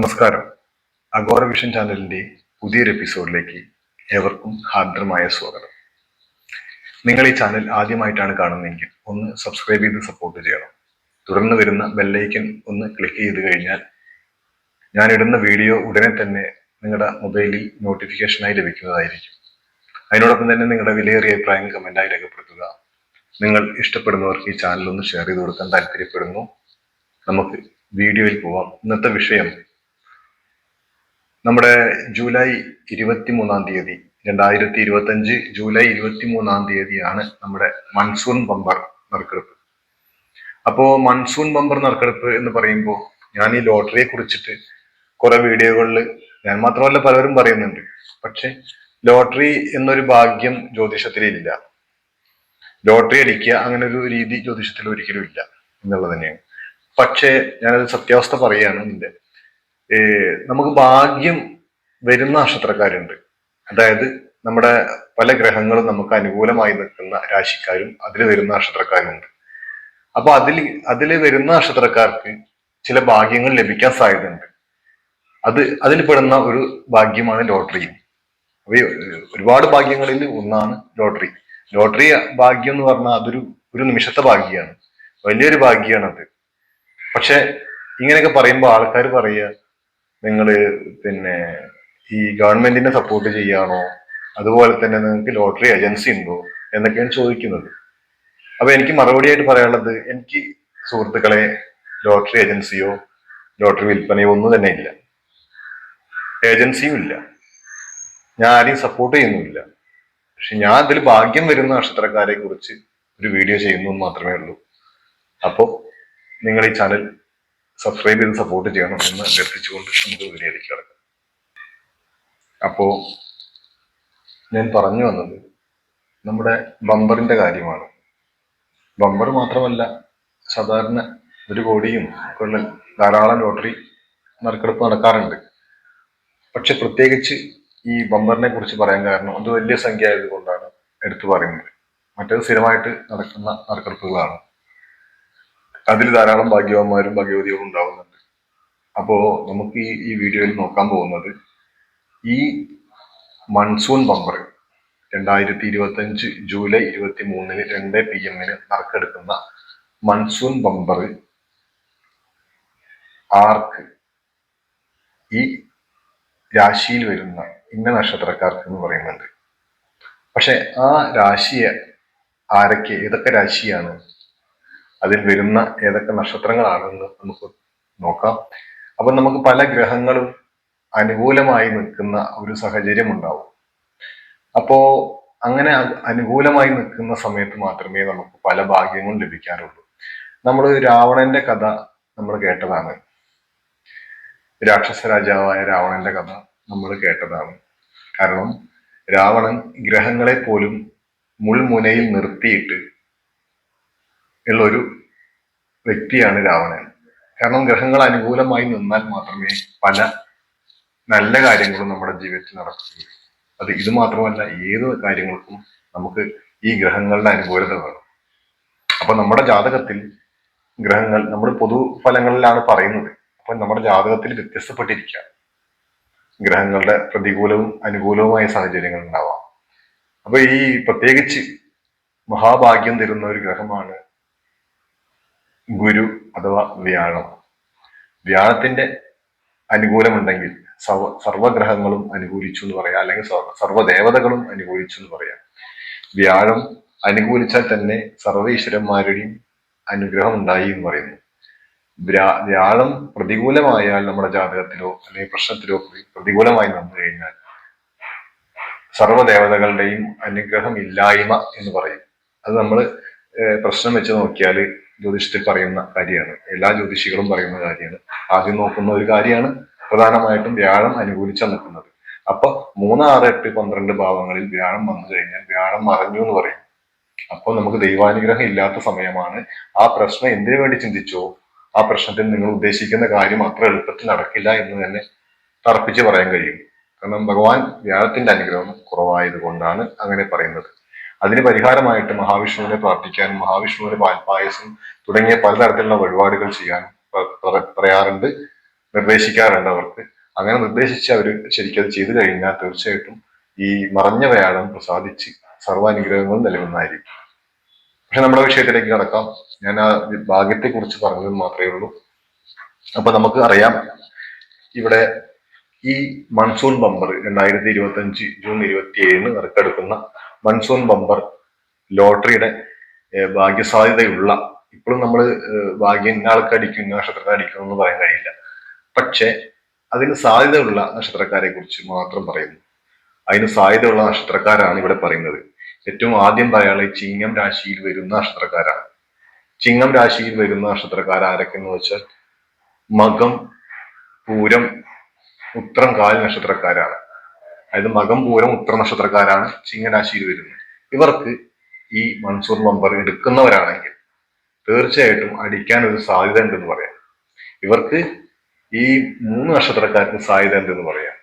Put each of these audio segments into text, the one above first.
നമസ്കാരം. Agora vision ചാനലിന്റെ പുതിയൊരു എപ്പിസോഡിലേക്ക് ഏവർക്കും ഹാർദ്രമായ സ്വാഗതം. നിങ്ങൾ ഈ ചാനൽ ആദ്യമായിട്ടാണ് കാണുന്നതെങ്കിൽ ഒന്ന് സബ്സ്ക്രൈബ് ചെയ്ത് സപ്പോർട്ട് ചെയ്യണം. തുടർന്ന് വരുന്ന ബെല്ലൈക്കൻ ഒന്ന് ക്ലിക്ക് ചെയ്ത് കഴിഞ്ഞാൽ ഞാൻ ഇടുന്ന വീഡിയോ ഉടനെ തന്നെ നിങ്ങളുടെ മൊബൈലിൽ നോട്ടിഫിക്കേഷനായി ലഭിക്കുന്നതായിരിക്കും. അതിനോടൊപ്പം തന്നെ നിങ്ങളുടെ വിലയേറിയ അഭിപ്രായം കമന്റായി രേഖപ്പെടുത്തുക. നിങ്ങൾ ഇഷ്ടപ്പെടുന്നവർക്ക് ഈ ചാനൽ ഒന്ന് ഷെയർ ചെയ്ത് കൊടുക്കാൻ താല്പര്യപ്പെടുന്നു. നമുക്ക് വീഡിയോയിൽ പോവാം. ഇന്നത്തെ വിഷയം നമ്മുടെ ജൂലൈ ഇരുപത്തി മൂന്നാം തീയതി രണ്ടായിരത്തി ഇരുപത്തി അഞ്ച് ജൂലൈ ഇരുപത്തി മൂന്നാം തീയതിയാണ് നമ്മുടെ മൺസൂൺ ബമ്പർ നറുക്കെടുപ്പ്. അപ്പോ മൺസൂൺ ബമ്പർ നറുക്കെടുപ്പ് എന്ന് പറയുമ്പോൾ ഞാൻ ഈ ലോട്ടറിയെ കുറിച്ചിട്ട് കുറെ വീഡിയോകളിൽ ഞാൻ മാത്രമല്ല പലരും പറയുന്നുണ്ട്. പക്ഷെ ലോട്ടറി എന്നൊരു ഭാഗ്യം ജ്യോതിഷത്തിലില്ല. ലോട്ടറി അടിക്കുക അങ്ങനെ ഒരു രീതി ജ്യോതിഷത്തിൽ ഒരിക്കലും ഇല്ല എന്നുള്ളത് തന്നെയാണ്. പക്ഷേ ഞാനത് സത്യാവസ്ഥ പറയുകയാണ് നിന്റെ. നമുക്ക് ഭാഗ്യം വരുന്ന നക്ഷത്രക്കാരുണ്ട്. അതായത് നമ്മുടെ പല ഗ്രഹങ്ങളും നമുക്ക് അനുകൂലമായി നിൽക്കുന്ന രാശിക്കാരും അതിൽ വരുന്ന നക്ഷത്രക്കാരുണ്ട് അപ്പൊ അതിൽ അതിൽ വരുന്ന നക്ഷത്രക്കാർക്ക് ചില ഭാഗ്യങ്ങൾ ലഭിക്കാൻ സാധ്യതയുണ്ട്. അത് അതിൽ പെടുന്ന ഒരു ഭാഗ്യമാണ് ലോട്ടറി. ഒരുപാട് ഭാഗ്യങ്ങളിൽ ഒന്നാണ് ലോട്ടറി. ലോട്ടറി ഭാഗ്യം എന്ന് പറഞ്ഞാൽ അതൊരു ഒരു നിമിഷത്തെ ഭാഗ്യമാണ് വലിയൊരു ഭാഗ്യമാണ് അത് പക്ഷെ ഇങ്ങനെയൊക്കെ പറയുമ്പോൾ ആൾക്കാർ പറയുക നിങ്ങൾ പിന്നെ ഈ ഗവൺമെന്റിനെ സപ്പോർട്ട് ചെയ്യാണോ? അതുപോലെ തന്നെ നിങ്ങൾക്ക് ലോട്ടറി ഏജൻസി ഉണ്ടോ? എന്നൊക്കെയാണ് ചോദിക്കുന്നത്. അപ്പൊ എനിക്ക് മറുപടിയായിട്ട് പറയാനുള്ളത് എനിക്ക് സുഹൃത്തുക്കളെ ലോട്ടറി ഏജൻസിയോ ലോട്ടറി വിൽപ്പനയോ ഒന്നും തന്നെ ഇല്ല. ഏജൻസിയും ഇല്ല. ഞാൻ ആരെയും സപ്പോർട്ട് ചെയ്യുന്നുമില്ല. പക്ഷെ ഞാൻ അതിൽ ഭാഗ്യം വരുന്ന നക്ഷത്രക്കാരെ കുറിച്ച് ഒരു വീഡിയോ ചെയ്യുന്നു മാത്രമേ ഉള്ളൂ. അപ്പോൾ നിങ്ങൾ ഈ ചാനൽ സബ്സ്ക്രൈബ് ചെയ്ത് സപ്പോർട്ട് ചെയ്യണം എന്ന് അഭ്യർത്ഥിച്ചുകൊണ്ട് നമുക്ക് വീഡിയോയിലേക്ക് കിടക്കാം. അപ്പോ ഞാൻ പറഞ്ഞു വന്നത് നമ്മുടെ ബമ്പറിന്റെ കാര്യമാണ്. ബമ്പർ മാത്രമല്ല സാധാരണ ഒരു കോടിയും കൊള്ളൽ ധാരാളം ലോട്ടറി നറുക്കെടുപ്പ് നടക്കാറുണ്ട്. പക്ഷെ പ്രത്യേകിച്ച് ഈ ബമ്പറിനെ കുറിച്ച് പറയാൻ കാരണം അത് വലിയ സംഖ്യ ആയതുകൊണ്ടാണ് എടുത്തു പറയുന്നത്. മറ്റേത് സ്ഥിരമായിട്ട് നടക്കുന്ന നറുക്കെടുപ്പുകളാണ്. അതിൽ ധാരാളം ഭാഗ്യവാന്മാരും ഭാഗ്യവതികളും ഉണ്ടാവുന്നുണ്ട്. അപ്പോ നമുക്ക് ഈ ഈ വീഡിയോയിൽ നോക്കാൻ പോകുന്നത് ഈ മൺസൂൺ ബമ്പർ രണ്ടായിരത്തി ഇരുപത്തി അഞ്ച് ജൂലൈ ഇരുപത്തി മൂന്നിന് രണ്ട് പി എമ്മിന് നറുക്കെടുക്കുന്ന മൺസൂൺ ബമ്പർ ആർക്ക് ഈ രാശിയിൽ വരുന്ന ഇന്ന നക്ഷത്രക്കാർക്ക് എന്ന് പറയുന്നുണ്ട്. പക്ഷെ ആ രാശിയെ ആരൊക്കെ ഏതൊക്കെ രാശിയാണ് അതിൽ വരുന്ന ഏതൊക്കെ നക്ഷത്രങ്ങളാണെന്ന് നമുക്ക് നോക്കാം. അപ്പൊ നമുക്ക് പല ഗ്രഹങ്ങളും അനുകൂലമായി നിൽക്കുന്ന ഒരു സാഹചര്യം ഉണ്ടാവും. അപ്പോ അങ്ങനെ അനുകൂലമായി നിൽക്കുന്ന സമയത്ത് മാത്രമേ നമുക്ക് പല ഭാഗ്യങ്ങളും ലഭിക്കാറുള്ളൂ. നമ്മൾ രാവണന്റെ കഥ നമ്മൾ കേട്ടതാണ്. രാക്ഷസ രാജാവായ രാവണന്റെ കഥ നമ്മൾ കേട്ടതാണ്. കാരണം രാവണൻ ഗ്രഹങ്ങളെ പോലും മുൾമുനയിൽ നിർത്തിയിട്ട് ഉള്ള ഒരു വ്യക്തിയാണ് രാവണൻ. കാരണം ഗ്രഹങ്ങൾ അനുകൂലമായി നിന്നാൽ മാത്രമേ പല നല്ല കാര്യങ്ങളും നമ്മുടെ ജീവിതത്തിൽ നടക്കുകയുള്ളൂ. അത് ഇത് മാത്രമല്ല ഏത് കാര്യങ്ങൾക്കും നമുക്ക് ഈ ഗ്രഹങ്ങളുടെ അനുകൂലത വേണം. അപ്പൊ നമ്മുടെ ജാതകത്തിൽ ഗ്രഹങ്ങൾ നമ്മൾ പൊതുഫലങ്ങളിലാണ് പറയുന്നത്. അപ്പൊ നമ്മുടെ ജാതകത്തിൽ വ്യത്യസ്തപ്പെട്ടിരിക്കുക. ഗ്രഹങ്ങളുടെ പ്രതികൂലവും അനുകൂലവുമായ സാഹചര്യങ്ങൾ ഉണ്ടാവാം. അപ്പൊ ഈ പ്രത്യേകിച്ച് മഹാഭാഗ്യം തരുന്ന ഒരു ഗ്രഹമാണ് ഗുരു അഥവാ വ്യാഴം. വ്യാഴത്തിന്റെ അനുകൂലമുണ്ടെങ്കിൽ സർവ സർവഗ്രഹങ്ങളും അനുകൂലിച്ചു എന്ന് പറയാം. അല്ലെങ്കിൽ സർവ- സർവദേവതകളും അനുകൂലിച്ചു എന്ന് പറയാം. വ്യാഴം അനുകൂലിച്ചാൽ തന്നെ സർവീശ്വരന്മാരുടെയും അനുഗ്രഹം ഉണ്ടായി എന്ന് പറയുന്നു. വ്യാഴം പ്രതികൂലമായാൽ നമ്മുടെ ജാതകത്തിലോ അല്ലെങ്കിൽ പ്രശ്നത്തിലോ പ്രതികൂലമായി വന്നു കഴിഞ്ഞാൽ സർവദേവതകളുടെയും അനുഗ്രഹം ഇല്ലായ്മ എന്ന് പറയും. അത് നമ്മൾ പ്രശ്നം വെച്ച് നോക്കിയാൽ ജ്യോതിഷത്തിൽ പറയുന്ന കാര്യമാണ്. എല്ലാ ജ്യോതിഷികളും പറയുന്ന കാര്യമാണ്. ആദ്യം നോക്കുന്ന ഒരു കാര്യമാണ് പ്രധാനമായിട്ടും വ്യാഴം അനുകൂലിച്ച നിൽക്കുന്നത്. അപ്പൊ മൂന്ന് ആറ് എട്ട് പന്ത്രണ്ട് ഭാവങ്ങളിൽ വ്യാഴം വന്നു കഴിഞ്ഞാൽ വ്യാഴം മറഞ്ഞു എന്ന് പറയും. അപ്പോൾ നമുക്ക് ദൈവാനുഗ്രഹം ഇല്ലാത്ത സമയമാണ് ആ പ്രശ്നം എന്തിനു വേണ്ടി ചിന്തിച്ചോ? ആ പ്രശ്നത്തിൽ നിങ്ങൾ ഉദ്ദേശിക്കുന്ന കാര്യം അത്ര എളുപ്പത്തിൽ നടക്കില്ല എന്ന് തന്നെ തറപ്പിച്ച് പറയാൻ കഴിയും. കാരണം ഭഗവാൻ വ്യാഴത്തിന്റെ അനുഗ്രഹം കുറവായത് കൊണ്ടാണ് അങ്ങനെ പറയുന്നത്. അതിന് പരിഹാരമായിട്ട് മഹാവിഷ്ണുവിനെ പ്രാർത്ഥിക്കാനും മഹാവിഷ്ണുവിന് പായസം തുടങ്ങിയ പലതരത്തിലുള്ള വഴിപാടുകൾ പറ- പറയാറുണ്ട് നിർദ്ദേശിക്കാറുണ്ട് അവർക്ക്. അങ്ങനെ നിർദ്ദേശിച്ച് അവർ ശരിക്കും അത് ചെയ്തു കഴിഞ്ഞാൽ തീർച്ചയായിട്ടും ഈ മറഞ്ഞ വ്യാഴം പ്രസാദിച്ച് സർവാനുഗ്രഹങ്ങളും നൽകുന്നതായിരിക്കും. പക്ഷെ നമ്മുടെ വിഷയത്തിലേക്ക് കടക്കാം. ഞാൻ ആ ഭാഗ്യത്തെ കുറിച്ച് പറഞ്ഞത് മാത്രമേ ഉള്ളൂ. അപ്പൊ നമുക്ക് അറിയാം ഇവിടെ ഈ മൺസൂൺ ബമ്പർ രണ്ടായിരത്തി ഇരുപത്തി അഞ്ച് ജൂൺ ഇരുപത്തി ഏഴിന് നറുക്കെടുക്കുന്ന മൺസൂൺ ബമ്പർ ലോട്ടറിയുടെ ഭാഗ്യസാധ്യതയുള്ള ഇപ്പോഴും നമ്മൾ ഭാഗ്യം ഇന്ന ആൾക്ക് അടിക്കും ഇന്ന നക്ഷത്രക്കാർ അടിക്കും എന്ന് പറയാൻ കഴിയില്ല. പക്ഷെ അതിന് സാധ്യതയുള്ള നക്ഷത്രക്കാരെ കുറിച്ച് മാത്രം പറയുന്നു. അതിന് സാധ്യതയുള്ള നക്ഷത്രക്കാരാണ് ഇവിടെ പറയുന്നത്. ഏറ്റവും ആദ്യം പറയാനുള്ള ചിങ്ങം രാശിയിൽ വരുന്ന നക്ഷത്രക്കാരാണ്. ചിങ്ങം രാശിയിൽ വരുന്ന നക്ഷത്രക്കാർ ആരൊക്കെയെന്ന് വെച്ചാൽ മകം പൂരം ഉത്രം കാൽ നക്ഷത്രക്കാരാണ്. അതായത് മകം പൂരം ഉത്തര നക്ഷത്രക്കാരാണ് ചിങ്ങരാശിയിൽ വരുന്നത്. ഇവർക്ക് ഈ മൺസൂൺ ബമ്പർ എടുക്കുന്നവരാണെങ്കിൽ തീർച്ചയായിട്ടും അടിക്കാൻ ഒരു സാധ്യത ഉണ്ടെന്ന് പറയാം. ഇവർക്ക് ഈ മൂന്ന് നക്ഷത്രക്കാർക്ക് സാധ്യത ഉണ്ടെന്ന് പറയാം.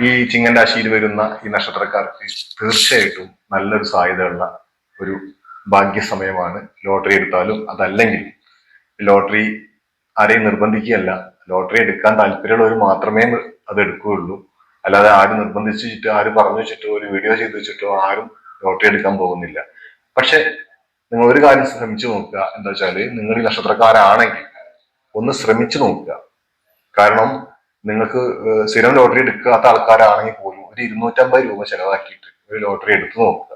ഈ ചിങ്ങൻ രാശിയിൽ വരുന്ന ഈ നക്ഷത്രക്കാർക്ക് തീർച്ചയായിട്ടും നല്ലൊരു സാധ്യതയുള്ള ഒരു ഭാഗ്യസമയമാണ് ലോട്ടറി എടുത്താലും അതല്ലെങ്കിൽ ലോട്ടറി ആരെയും നിർബന്ധിക്കുകയല്ല. ലോട്ടറി എടുക്കാൻ താല്പര്യമുള്ളവർ മാത്രമേ അത് എടുക്കുകയുള്ളൂ. അല്ലാതെ ആരും നിർബന്ധിച്ചിട്ട് ആരും പറഞ്ഞു വെച്ചിട്ടോ ഒരു വീഡിയോ ചെയ്തു വെച്ചിട്ടോ ആരും ലോട്ടറി എടുക്കാൻ പോകുന്നില്ല. പക്ഷെ നിങ്ങൾ ഒരു കാര്യം ശ്രമിച്ചു നോക്കുക. എന്താ വെച്ചാൽ നിങ്ങൾ ഈ നക്ഷത്രക്കാരാണെങ്കിൽ ഒന്ന് ശ്രമിച്ചു നോക്കുക. കാരണം നിങ്ങൾക്ക് സ്ഥിരം ലോട്ടറി എടുക്കാത്ത ആൾക്കാരാണെങ്കിൽ പോലും ഒരു ഇരുന്നൂറ്റമ്പത് രൂപ ചെലവാക്കിയിട്ട് ഒരു ലോട്ടറി എടുത്തു നോക്കുക.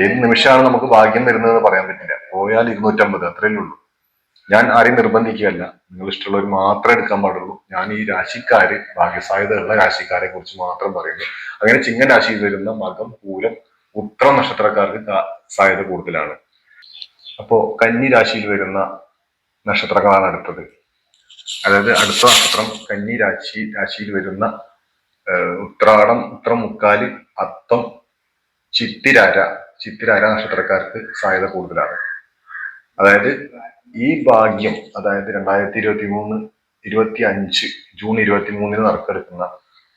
ഏത് നിമിഷമാണ് നമുക്ക് ഭാഗ്യം വരുന്നതെന്ന് പറയാൻ പറ്റില്ല. പോയാൽ ഇരുന്നൂറ്റമ്പത് അത്രയല്ലേ ഉള്ളൂ. ഞാൻ ആരെയും നിർബന്ധിക്കുകയല്ല. നിങ്ങൾ ഇഷ്ടമുള്ളവർ മാത്രമേ എടുക്കാൻ പാടുള്ളൂ. ഞാൻ ഈ രാശിക്കാര് ഭാഗ്യസാധ്യതയുള്ള രാശിക്കാരെ കുറിച്ച് മാത്രം പറയുന്നു. അങ്ങനെ ചിങ്ങൻ രാശിയിൽ വരുന്ന മകം പൂരം ഉത്ര നക്ഷത്രക്കാർക്ക് സാധ്യത കൂടുതലാണ്. അപ്പോ കന്നി രാശിയിൽ വരുന്ന നക്ഷത്രങ്ങളാണ് അടുത്തത്. അതായത് അടുത്ത നക്ഷത്രം കന്നി രാശി രാശിയിൽ വരുന്ന ഉത്രാടം ഉത്രം മുക്കാൽ അത്തം ചിത്തിരാര. ചിത്തിരാര നക്ഷത്രക്കാർക്ക് സാധ്യത കൂടുതലാണ്. അതായത് ഈ ഭാഗ്യം അതായത് രണ്ടായിരത്തി ഇരുപത്തി മൂന്ന് ഇരുപത്തി അഞ്ച് ജൂൺ ഇരുപത്തി മൂന്നിന് നറുക്കെടുക്കുന്ന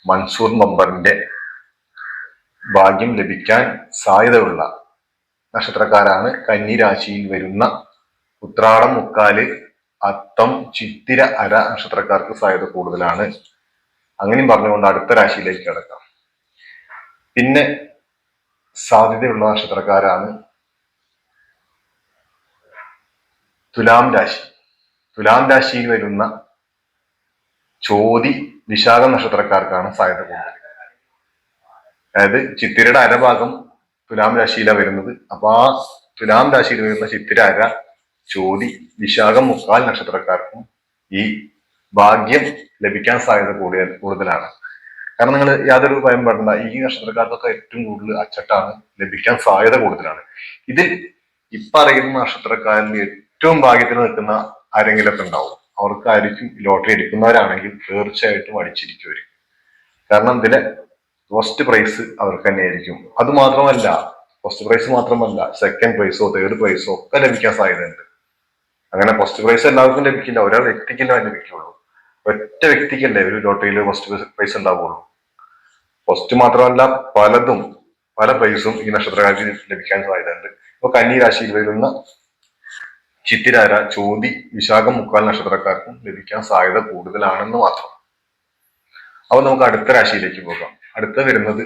മൻസൂർ നമ്പറിന്റെ ഭാഗ്യം ലഭിക്കാൻ സാധ്യതയുള്ള നക്ഷത്രക്കാരാണ് കന്നി രാശിയിൽ വരുന്ന ഉത്രാടം മുക്കാൽ അത്തം ചിത്തിര അര നക്ഷത്രക്കാർക്ക് സാധ്യത കൂടുതലാണ്. അങ്ങനെയും പറഞ്ഞുകൊണ്ട് അടുത്ത രാശിയിലേക്ക് കിടക്കാം. പിന്നെ സാധ്യതയുള്ള നക്ഷത്രക്കാരാണ് തുലാം രാശി. തുലാം രാശിയിൽ വരുന്ന ചോതി വിശാഖ നക്ഷത്രക്കാർക്കാണ് സാധ്യത കൂടുതൽ. അതായത് ചിത്തിരയുടെ അരഭാഗം തുലാം രാശിയിലാണ് വരുന്നത്. അപ്പൊ ആ തുലാം രാശിയിൽ വരുന്ന ചിത്തിര അര ചോതി വിശാഖം മുക്കാൽ നക്ഷത്രക്കാർക്കും ഈ ഭാഗ്യം ലഭിക്കാൻ സാധ്യത കൂടുതൽ കൂടുതലാണ്. കാരണം നിങ്ങൾ യാതൊരു ഭയം പെടണ്ട ഈ നക്ഷത്രക്കാർക്കൊക്കെ ഏറ്റവും കൂടുതൽ അച്ചട്ടാണ് ലഭിക്കാൻ സാധ്യത കൂടുതലാണ്. ഇതിൽ ഇപ്പറയുന്ന നക്ഷത്രക്കാരിൽ ഏറ്റവും ഭാഗ്യത്തിൽ നിൽക്കുന്ന ആരെങ്കിലൊക്കെ ഉണ്ടാവും. അവർക്കായിരിക്കും ലോട്ടറി എടുക്കുന്നവരാണെങ്കിൽ തീർച്ചയായിട്ടും അടിച്ചിരിക്കും അവർ കാരണം ഇതിലെ ഫസ്റ്റ് പ്രൈസ് അവർക്ക് തന്നെയായിരിക്കും. അത് മാത്രമല്ല ഫസ്റ്റ് പ്രൈസ് മാത്രമല്ല സെക്കൻഡ് പ്രൈസോ തേർഡ് പ്രൈസോ ഒക്കെ ലഭിക്കാൻ സാധ്യതയുണ്ട്. അങ്ങനെ ഫസ്റ്റ് പ്രൈസ് എല്ലാവർക്കും ലഭിക്കില്ല. ഒരാൾ വ്യക്തിക്കല്ലേ ലഭിക്കുള്ളൂ. ഒറ്റ വ്യക്തിക്കല്ലേ ഒരു ലോട്ടറിയിൽ ഫസ്റ്റ് പ്രൈസ് ഉണ്ടാവുള്ളൂ. ഫസ്റ്റ് മാത്രമല്ല പലതും പല പ്രൈസും ഈ നക്ഷത്രക്കാർക്ക് ലഭിക്കാൻ സാധ്യതയുണ്ട്. ഇപ്പൊ കന്നി രാശിയിൽ വരുന്ന ചിത്തിരാര ചോതി വിശാഖം മുക്കാൽ നക്ഷത്രക്കാർക്കും ലഭിക്കാൻ സാധ്യത കൂടുതലാണെന്ന് മാത്രം. അപ്പൊ നമുക്ക് അടുത്ത രാശിയിലേക്ക് പോകാം. അടുത്ത വരുന്നത്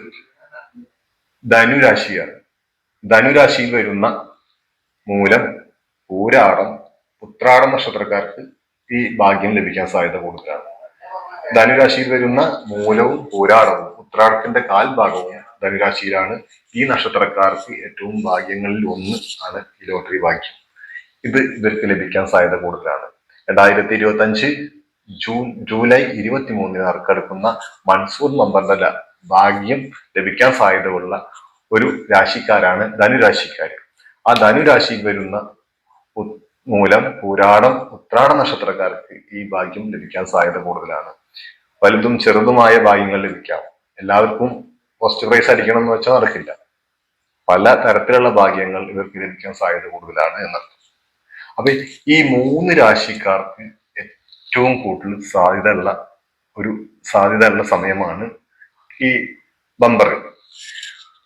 ധനുരാശിയാണ് ധനുരാശിയിൽ വരുന്ന മൂലം പൂരാടം ഉത്രാടം നക്ഷത്രക്കാർക്ക് ഈ ഭാഗ്യം ലഭിക്കാൻ സാധ്യത കൂടുതലാണ്. ധനുരാശിയിൽ വരുന്ന മൂലവും പൂരാടവും ഉത്രാടത്തിന്റെ കാൽഭാഗവും ധനുരാശിയിലാണ് ഈ നക്ഷത്രക്കാർക്ക് ഏറ്റവും ഭാഗ്യങ്ങളിൽ ഒന്ന് ആണ് ഈ ലോട്ടറി ഭാഗ്യം. ഇത് ഇവർക്ക് ലഭിക്കാൻ സാധ്യത കൂടുതലാണ്. രണ്ടായിരത്തി ഇരുപത്തി അഞ്ച് ജൂൺ ജൂലൈ ഇരുപത്തി മൂന്നിന് നറുക്കെടുക്കുന്ന മൺസൂൺ നമ്പറിന്റെ ഭാഗ്യം ലഭിക്കാൻ സാധ്യതയുള്ള ഒരു രാശിക്കാരാണ് ധനുരാശിക്കാർ ആ ധനുരാശിയിൽ വരുന്ന മൂലം പൂരാടം ഉത്രാട നക്ഷത്രക്കാർക്ക് ഈ ഭാഗ്യം ലഭിക്കാൻ സാധ്യത കൂടുതലാണ്. വലുതും ചെറുതുമായ ഭാഗ്യങ്ങൾ ലഭിക്കാം. എല്ലാവർക്കും ഫസ്റ്റ് പ്രൈസ് അടിക്കണം എന്ന് വെച്ചാൽ നടക്കില്ല പല തരത്തിലുള്ള ഭാഗ്യങ്ങൾ ഇവർക്ക് ലഭിക്കാൻ സാധ്യത കൂടുതലാണ് എന്നർത്ഥം. അപ്പൊ ഈ മൂന്ന് രാശിക്കാർക്ക് ഏറ്റവും കൂടുതൽ സാധ്യതയുള്ള ഒരു സാധ്യതയുള്ള സമയമാണ് ഈ ബമ്പർ.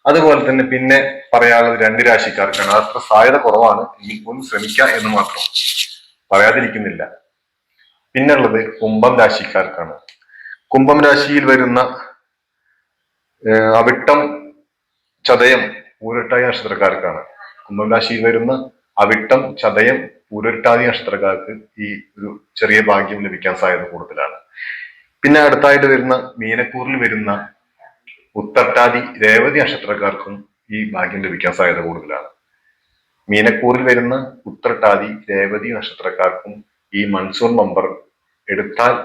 അതുപോലെ തന്നെ പിന്നെ പറയാനുള്ളത് രണ്ട് രാശിക്കാർക്കാണ്. അത്ര സാധ്യത കുറവാണ്. ഇനി പോലും ശ്രമിക്കാം എന്ന് മാത്രം പറയാതിരിക്കുന്നില്ല. പിന്നുള്ളത് കുംഭം രാശിക്കാർക്കാണ്. കുംഭം രാശിയിൽ വരുന്ന അവിട്ടം ചതയം ഊരട്ടായ നക്ഷത്രക്കാർക്കാണ്. കുംഭം രാശിയിൽ വരുന്ന അവിട്ടം ചതയം പൂരട്ടാതി നക്ഷത്രക്കാർക്ക് ഈ ഒരു ചെറിയ ഭാഗ്യം ലഭിക്കാൻ സാധ്യത കൂടുതലാണ്. പിന്നെ അടുത്തായിട്ട് വരുന്ന മീനക്കൂറിൽ വരുന്ന ഉത്തട്ടാതി രേവതി നക്ഷത്രക്കാർക്കും ഈ ഭാഗ്യം ലഭിക്കാൻ സാധ്യത കൂടുതലാണ്. മീനക്കൂറിൽ വരുന്ന ഉത്രട്ടാതി രേവതി നക്ഷത്രക്കാർക്കും ഈ മൺസൂൺ മെമ്പർ എടുത്താൽ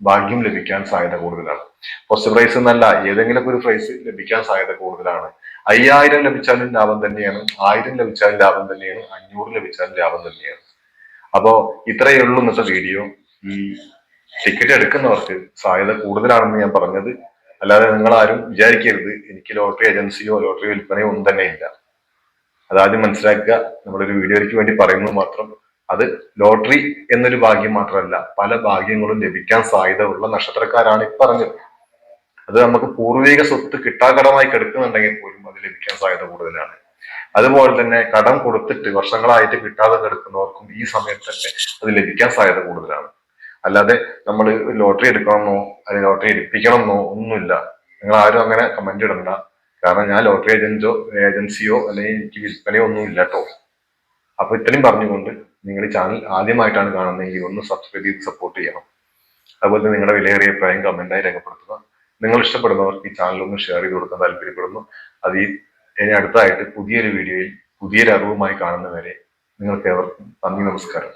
ഭാഗ്യം ലഭിക്കാൻ സാധ്യത കൂടുതലാണ്. ഫസ്റ്റ് പ്രൈസ് എന്നല്ല ഏതെങ്കിലും ഒരു പ്രൈസ് ലഭിക്കാൻ സാധ്യത കൂടുതലാണ്. അയ്യായിരം ലഭിച്ചാലും ലാഭം തന്നെയാണ് ആയിരം ലഭിച്ചാലും ലാഭം തന്നെയാണ് അഞ്ഞൂറ് ലഭിച്ചാലും ലാഭം തന്നെയാണ്. അപ്പോ ഇത്രയേ ഉള്ളൂ ഇന്നത്തെ വീഡിയോ. ഈ ടിക്കറ്റ് എടുക്കുന്നവർക്ക് സാധ്യത കൂടുതലാണെന്ന് ഞാൻ പറഞ്ഞത്. അല്ലാതെ നിങ്ങൾ ആരും വിചാരിക്കരുത് എനിക്ക് ലോട്ടറി ഏജൻസിയോ ലോട്ടറി വിൽപ്പനയോ ഒന്നും തന്നെ ഇല്ല. അതാദ്യം മനസ്സിലാക്കുക നമ്മളൊരു വീഡിയോയ്ക്ക് വേണ്ടി പറയുന്നത് മാത്രം. അത് ലോട്ടറി എന്നൊരു ഭാഗ്യം മാത്രമല്ല പല ഭാഗ്യങ്ങളും ലഭിക്കാൻ സാധ്യത ഉള്ള നക്ഷത്രക്കാരാണ് ഈ പറഞ്ഞത് അത് നമുക്ക് പൂർവിക സ്വത്ത് കിട്ടാക്കടമായി കിടക്കുന്നുണ്ടെങ്കിൽ പോലും അത് ലഭിക്കാൻ സാധ്യത കൂടുതലാണ്. അതുപോലെ തന്നെ കടം കൊടുത്തിട്ട് വർഷങ്ങളായിട്ട് കിട്ടാതെ കിടക്കുന്നവർക്കും ഈ സമയത്തൊക്കെ അത് ലഭിക്കാൻ സാധ്യത കൂടുതലാണ്. അല്ലാതെ നമ്മൾ ലോട്ടറി എടുക്കണമെന്നോ അല്ലെങ്കിൽ ലോട്ടറി എടുപ്പിക്കണമെന്നോ ഒന്നുമില്ല. നിങ്ങൾ ആരും അങ്ങനെ കമന്റ് ഇടണ്ട. കാരണം ഞാൻ ലോട്ടറി ഏജൻസോ ഏജൻസിയോ അല്ലെങ്കിൽ എനിക്ക് വിൽപ്പനയോ ഒന്നും ഇല്ല കേട്ടോ അപ്പൊ ഇത്രയും പറഞ്ഞുകൊണ്ട് നിങ്ങൾ ഈ ചാനൽ ആദ്യമായിട്ടാണ് കാണുന്നതെങ്കിൽ ഒന്ന് സബ്സ്ക്രൈബ് ചെയ്ത് സപ്പോർട്ട് ചെയ്യണം. അതുപോലെ നിങ്ങളുടെ വിലയേറിയ അഭിപ്രായം കമന്റായി രേഖപ്പെടുത്തുക. നിങ്ങൾ ഇഷ്ടപ്പെടുന്നവർക്ക് ഈ ചാനൽ ഒന്ന് ഷെയർ ചെയ്ത് കൊടുക്കാൻ താല്പര്യപ്പെടുന്നു. അത് ഇനി അടുത്തതായിട്ട് പുതിയൊരു വീഡിയോയിൽ പുതിയൊരു അറിവുമായി കാണുന്നവരെ നിങ്ങൾക്ക് ഏവർക്കും നന്ദി നമസ്കാരം.